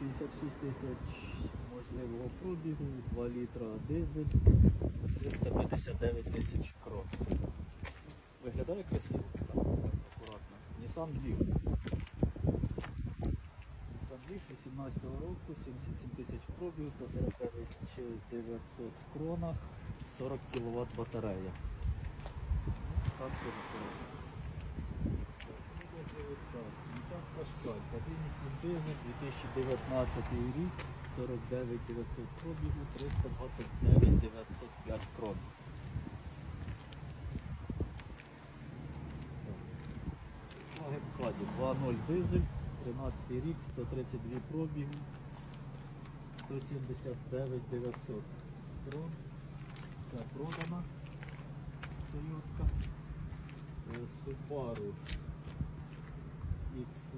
66 тисяч можливого пробігу, 2 літра дизель, 359 тисяч крон. Виглядає красиво, так, акуратно. Nissan Leaf. Nissan Leaf 18 року, 77 тисяч пробігу, 149 900 в кронах, 40 кВт батарея. Стан дуже хороший. Так, Qashqai, 1,7 дизель, 2019 рік, 49 900 пробігу, 329 905 крон. Volkswagen Caddy 2.0 дизель, 13 рік, 132 пробігу, 179 900 крон. Це продана Toyota. Е, Subaru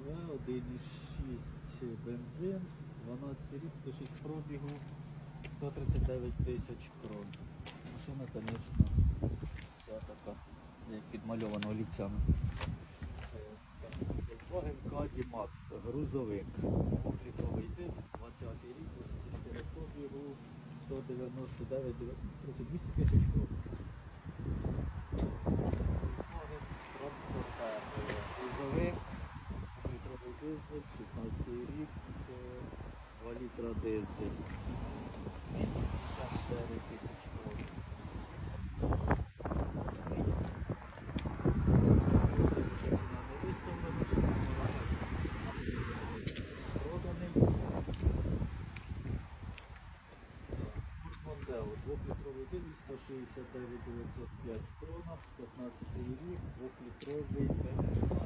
XV 1.6 бензин, 12 рік, 106 пробігу, 139 тисяч крон. Машина, звісно, вся така, як підмальована олівцями. Volkswagen Caddy Max, грузовик, 2-літровий дизель, 20 рік, 84 пробігу, 199, 200 тисяч крон. Volkswagen Transporter, е, грузовик, літровий дизель, 16 рік, е, 2 літра дизель, 259 тисяч крон. Кажу, що ціна не виставлена, чи не вважають, що проданий. Форд Мондео, 2-літровий дизель, 169 905 в кронах, 15 рік, 2-літровий дизель,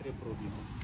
133 пробігу.